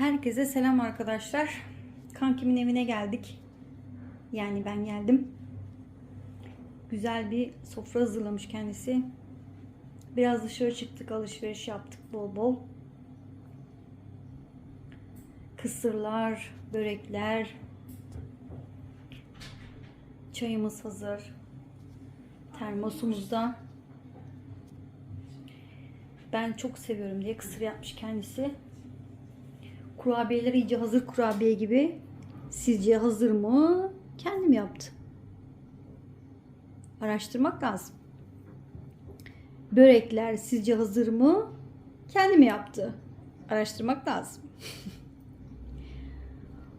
Herkese selam arkadaşlar. Kankimin evine geldik. Yani ben geldim. Güzel bir sofra hazırlamış kendisi. Biraz dışarı çıktık, alışveriş yaptık bol bol. Kısırlar, börekler. Çayımız hazır. Termosumuzda. Ben çok seviyorum diye kısır yapmış kendisi. Kurabiyeler iyice hazır kurabiye gibi. Sizce hazır mı? Kendim yaptım. Araştırmak lazım. Börekler sizce hazır mı? Kendim yaptı. Araştırmak lazım.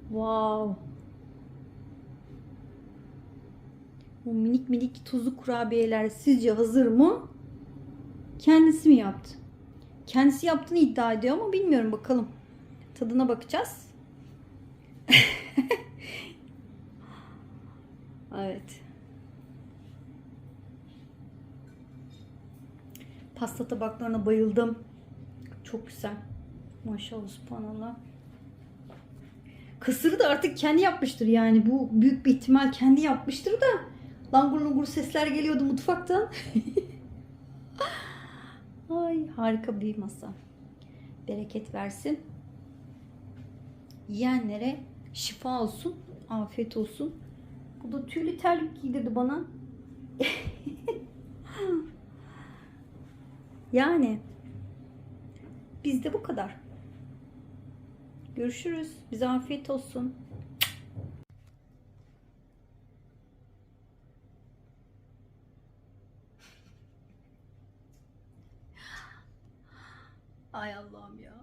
wow. Bu minik minik tuzlu kurabiyeler sizce hazır mı? Kendisi mi yaptı? Kendisi yaptığını iddia ediyor ama bilmiyorum bakalım. Tadına bakacağız. evet. Pasta tabaklarına bayıldım. Çok güzel. Maşallah subhanallah. Kısırı da artık kendi yapmıştır yani. Bu büyük bir ihtimal kendi yapmıştır da. Langur lungur sesler geliyordu mutfaktan. Ay harika bir masa. Bereket versin. Yiyenlere şifa olsun, afiyet olsun. Bu da tüylü terlik giydirdi bana. yani bizde bu kadar. Görüşürüz. Bize afiyet olsun. Ay Allah'ım ya.